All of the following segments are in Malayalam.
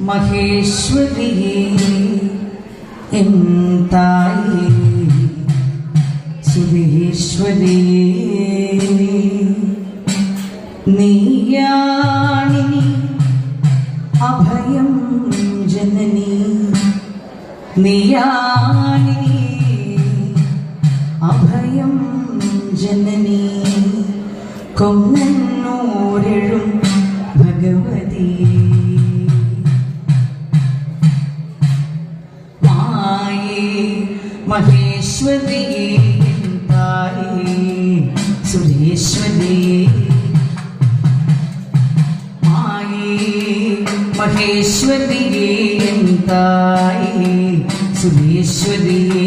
മഹേശ്വരിയേ എൻ തായേ സുരേശ്വരിയേ. നീയാണിനി അഭയം ജനനി. നീയാണിനി അഭയം ജനനി. കൊന്നൂരിഴും ഭഗവതി. മഹേശ്വരിയേ തായേ. സുരേശ്വരിയേ മഹേശ്വരിയേ തായേ സുരേശ്വരിയേ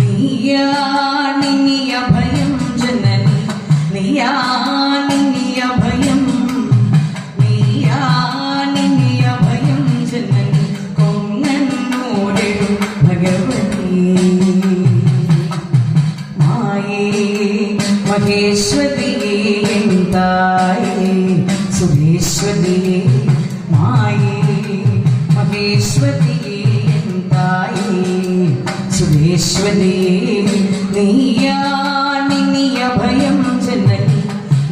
നീയാണിനി അഭയം ജനനി നീയാണിനി സുരേശ്വരിയേ നീയാണിനി അഭയം ജനനി.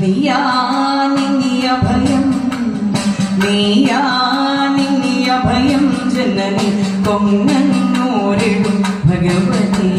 നീയാണിനി അഭയം നീയാണിനി അഭയം ജനനി. കൊങ്ങന്നൂരിടും ഭഗവതി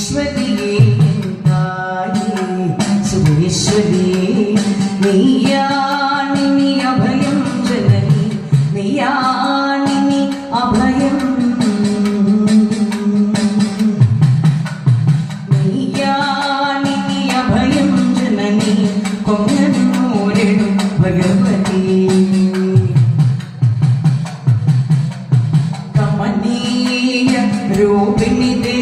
മഹേശ്വരിയേ തായേ സുരേശ്വരിയേ നീയാണിനി അഭയം ജനനി നീയാണിനി അഭയം നീയാണിനി അഭയം ജനനി കൊങ്ങന്നൂരിടും ഭഗവതി രൂപിണി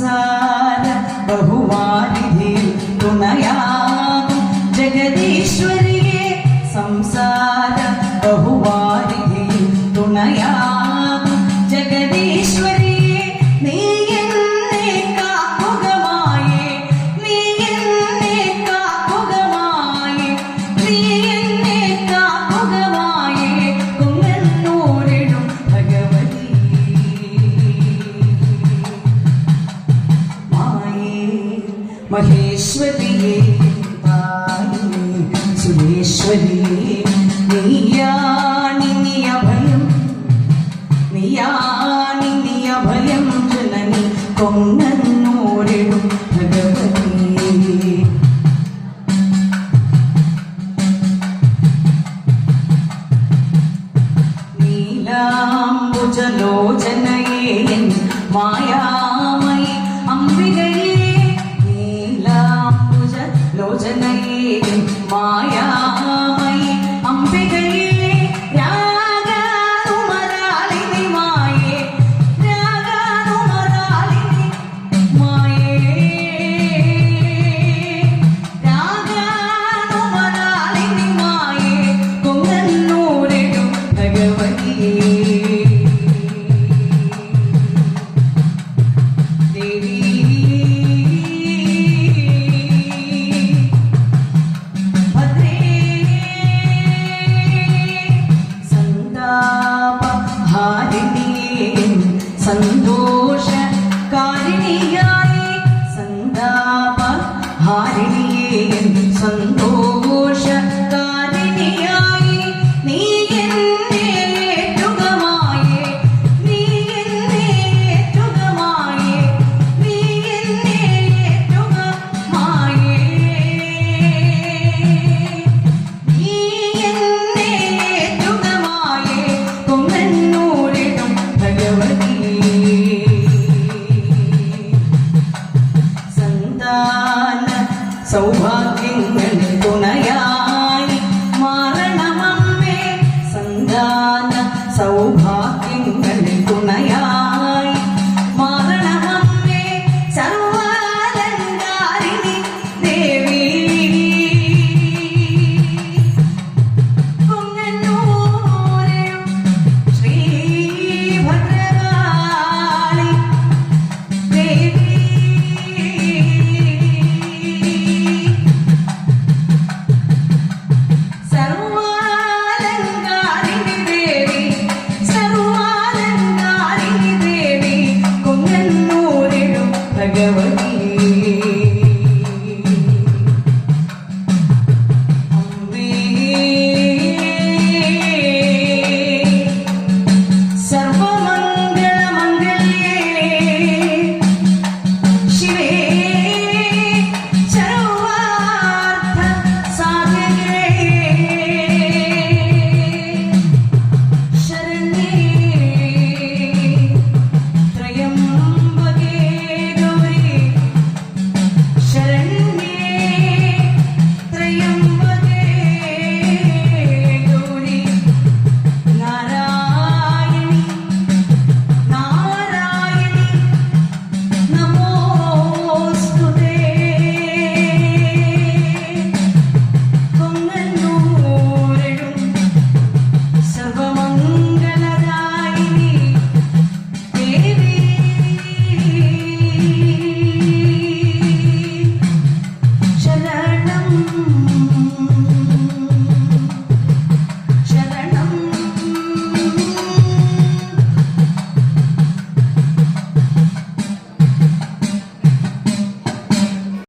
സംസാര ബഹുവാരിധി മഹേശ്വരിയേ സുരേശ്വരിയേ നീയാണിനി അഭയം നീയാണിനി അഭയം ജനനി കൊങ്ങന്നൂരിടും ഭഗവതി. നീലാംബുജലോചനയേ മായാമയി അംബികയേ You. സൗഭാഗ്യം Thank you.